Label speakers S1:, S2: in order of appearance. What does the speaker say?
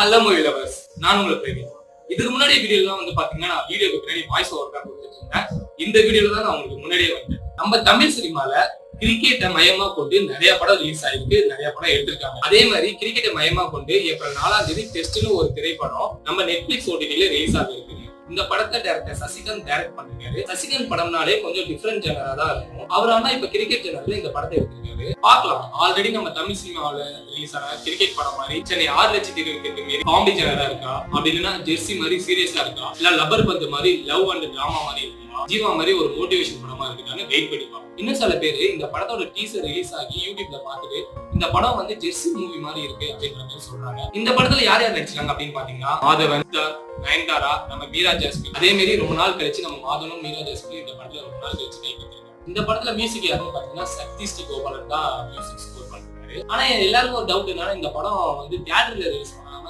S1: ஹலமோ movie நான் உங்களை பிரேமி இதுக்கு முன்னாடி வீடியோலாம் வந்து பாத்தீங்கன்னா நான் வீடியோக்கு பின்னாடி வாய்ஸ் ஓவர் தான் இந்த வீடியோல தான் நான் உங்களுக்கு முன்னாடியே வந்தேன். நம்ம தமிழ் சினிமால கிரிக்கெட்டை மையமா கொண்டு நிறைய படம் ரிலீஸ் ஆயிருக்கு. நிறைய படம் எடுத்திருக்காங்க. அதே மாதிரி கிரிக்கெட்டை மையமா கொண்டு ஏப்ரல் நாலாம் தேதி டெஸ்ட்னு ஒரு திரைப்படம் நம்ம நெட்ஃபிளிக்ஸ் ஓடிடியில ரிலீஸ் ஆகிருக்கு இந்த படத்தை டேரக்டர் சசிகாந்த் டைரக்ட் பண்ணிருக்காரு. சசிகாந்த் படம்னாலே கொஞ்சம் டிஃப்ரெண்ட் ஜெனரா தான் இருக்கும். அவர் ஆனா இப்ப கிரிக்கெட் ஜெனர்ல இந்த படத்தை எடுத்திருக்காரு. பார்க்கலாம். ஆல்ரெடி நம்ம தமிழ் சினிமாவில ரிலீஸ் ஆன கிரிக்கெட் படம் மாதிரி சென்னை ஆறு லட்சத்தி இருபத்தி மாரி காமெடி ஜெனரா இருக்கா? அப்படி இல்லைன்னா ஜெர்சி மாதிரி சீரியஸா இருக்கா? இல்ல லப்பர் பந்து மாதிரி லவ் அண்ட் டிராமா மாதிரி ஜீவா மாதிரி ஒரு மோட்டிவேஷன் படமா இருக்குதான்னு வெயிட் பண்ணி இன்னும் சில பேர் இந்த படத்தோட டீசர் ரிலீஸ் ஆகி யூடியூப்ல பார்த்துட்டு இந்த படம் வந்து ஜெர்சி மூவி மாதிரி இருக்கு அப்படின்ற மாதிரி சொல்றாங்க. இந்த படத்துல யார் யார் நடிச்சாங்க அப்படின்னு பாத்தீங்கன்னா மாதவன் நயன்தாரா நம்ம மீரா ஜாஸ்மின். அதே மாதிரி ரொம்ப நாள் கழிச்சு நம்ம மாதவனும் மீரா ஜாஸ்மின் இந்த படத்துல ரொம்ப நாள் கழிச்சு கை இந்த படத்துல மியூசிக் யாருன்னு பாத்தீங்கன்னா சக்தி ஸ்ரீ கோபாலன் தான் மியூசிக் ஸ்கோர் பண்ணிருக்காரு. ஆனா எல்லாருக்கும் ஒரு டவுட் என்னன்னா இந்த படம் வந்து தியேட்டர்ல ரிலீஸ் பண்ணாங்க